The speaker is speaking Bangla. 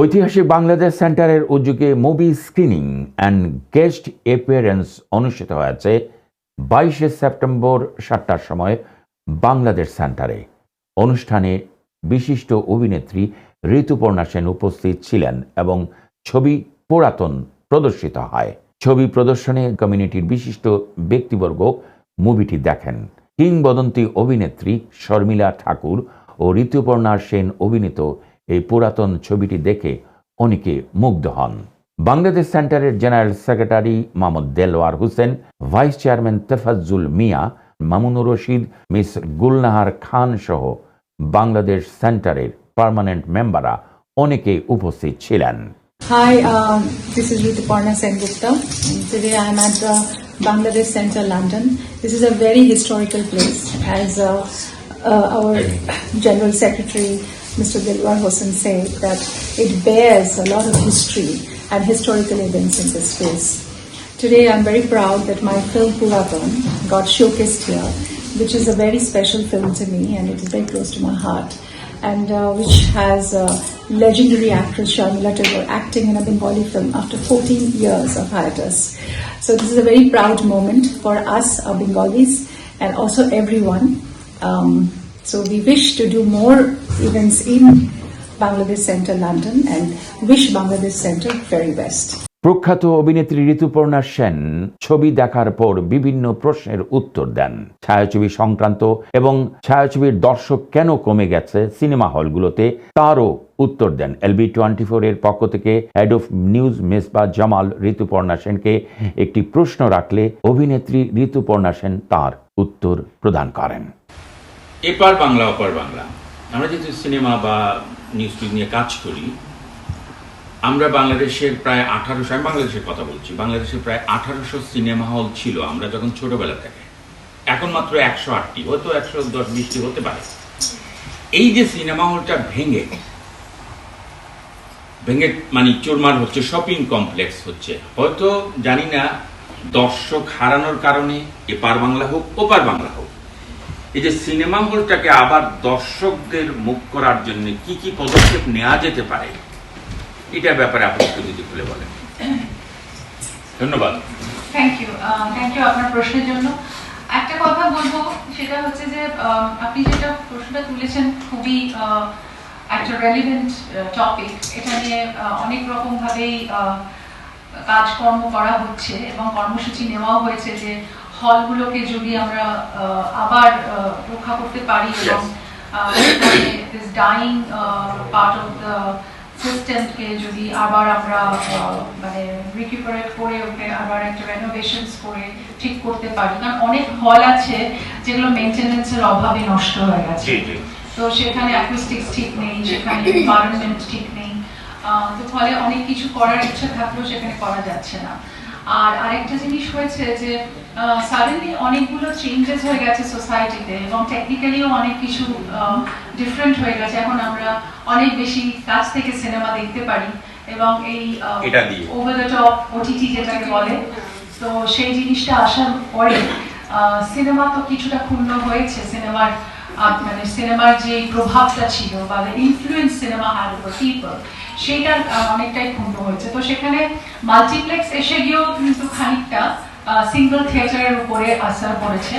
ঐতিহাসিক বাংলাদেশ সেন্টারের উদ্যোগে movie screening and guest appearance অনুষ্ঠিত হয়েছে বাইশে সেপ্টেম্বর সাতটার সময় বাংলাদেশ সেন্টারে। অনুষ্ঠানে বিশিষ্ট অভিনেত্রী ঋতুপর্ণা সেন উপস্থিত ছিলেন এবং ছবি পুরাতন প্রদর্শিত হয়। ছবি প্রদর্শনে কমিউনিটির বিশিষ্ট ব্যক্তিবর্গ মুভিটি দেখেন। কিংবদন্তি অভিনেত্রী শর্মিলা ঠাকুর ও ঋতুপর্ণা সেন অভিনীত এই পুরাতন ছবিটি দেখে অনেকে মুগ্ধ হন বাংলাদেশ সেন্টারের general secretary Mohammad Delwar Hossain vice chairman Tefazul Mia Mamunur Rashid miss Gulnahar Khan সহ বাংলাদেশ সেন্টারের পার্মানেন্ট মেম্বাররা অনেকে উপস্থিত ছিলেন Hi, um, this is Rituparna Sen Gupta. Today I am at the Bangladesh Center, London. This is a very historical place, as uh, uh, our General Secretary Mr. Dilwar Hossain, said that it bears a lot of history and historical events in this place. Today I'm very proud that my film Puratan got showcased here, which is a very special film to me and it is very close to my heart and uh, which has uh, legendary actress Sharmila Tagore acting in a Bengali film after 14 years of hiatus. So this is a very proud moment for us, our Bengalis, and also everyone. Um, so we wish to do more events in Bangladesh Center, London, and wish Bangladesh Center very best. প্রখ্যাত অভিনেত্রী ঋতুপর্ণা সেন ছবি দেখার পর বিভিন্ন প্রশ্নের উত্তর দেন। ছায়াছবি সংক্রান্ত এবং ছায়াছবির দর্শক কেন কমে গেছে সিনেমা হলগুলোতে তারও উত্তর দেন। এলবি টোয়েন্টি এর পক্ষ থেকে head of news Mesba Jamal Rituparna সেনকে একটি প্রশ্ন রাখলে অভিনেত্রী ঋতুপর্ণা সেন তার উত্তর প্রদান করেন। এপার বাংলা, ওপার বাংলা। আমরা যেহেতু সিনেমা বা নিউজ টিউজ নিয়ে কাজ করি, আমরা বাংলাদেশের প্রায় আঠারোশো, আমি বাংলাদেশের কথা বলছি, বাংলাদেশের প্রায় আঠারোশো সিনেমা হল ছিল আমরা যখন ছোটবেলা থেকে। এখন মাত্র একশো আটটি, হয়তো একশো দশ, বিশটি হতে পারে। এই যে সিনেমা হলটা ভেঙে ভেঙে মানে চোরমার হচ্ছে শপিং কমপ্লেক্স হচ্ছে, হয়তো জানি না, দর্শক হারানোর কারণে এপার বাংলা হোক, ওপার বাংলা হোক এই যে সিনেমা হলটাকে আবার দর্শকদের মুখ করার জন্য কি কি পদক্ষেপ নেওয়া যেতে পারে এটার ব্যাপারে আপনি যদি খুলে বলেন। ধন্যবাদ। থ্যাংক ইউ থ্যাংক ইউ আপনার প্রশ্নের জন্য। একটা কথা বলব সেটা হচ্ছে যে আপনি যেটা প্রশ্নটা তুলেছেন খুবই একটা রেলিভেন্ট টপিক এটা নিয়ে অনেক রকম ভাবেই আহ, কাজকর্ম করা হচ্ছে এবং কর্মসূচি নেওয়াও হয়েছে যে হলগুলোকে যদি আমরা আবার রক্ষা করতে পারি এবং this dying part of the সিস্টেমকে যদি আবার আমরা মানে রিকিউপারেট করে ওকে আবার একটা রেনোভেশনস করে ঠিক করতে পারি। কারণ অনেক হল আছে যেগুলো মেনটেনেন্সের অভাবে নষ্ট হয়ে গেছে। তো সেখানে অ্যাকুস্টিক্স ঠিক নেই সেখানে এনভায়রনমেন্ট ঠিক নেই। তো ফলে অনেক কিছু করার ইচ্ছা থাকলেও সেখানে করা যাচ্ছে না। আর আরেকটা জিনিস হয়েছে যে সাডেনলি অনেকগুলো চেঞ্জেস হয়ে গেছে সোসাইটিতে এবং টেকনিক্যালিও অনেক কিছু ডিফারেন্ট হয়ে গেছে। এখন আমরা অনেক বেশি কাছ থেকে সিনেমা দেখতে পারি এবং এই ওভার দ্য। টপ ওটিটি যেটাকে বলে তো সেই জিনিসটা আসার পরে সিনেমা তো কিছুটা ক্ষুণ্ণ হয়েছে, সিনেমার মানে সিনেমার যে প্রভাবটা ছিল বা ইনফ্লুয়েন্স সিনেমা হার পিপল সেইটা অনেকটাই ক্ষুণ্ণ হয়েছে। তো সেখানে মাল্টিপ্লেক্স এসে গিয়েও কিন্তু খানিকটা সিঙ্গল থিয়েটারের উপরে আসার পড়েছে।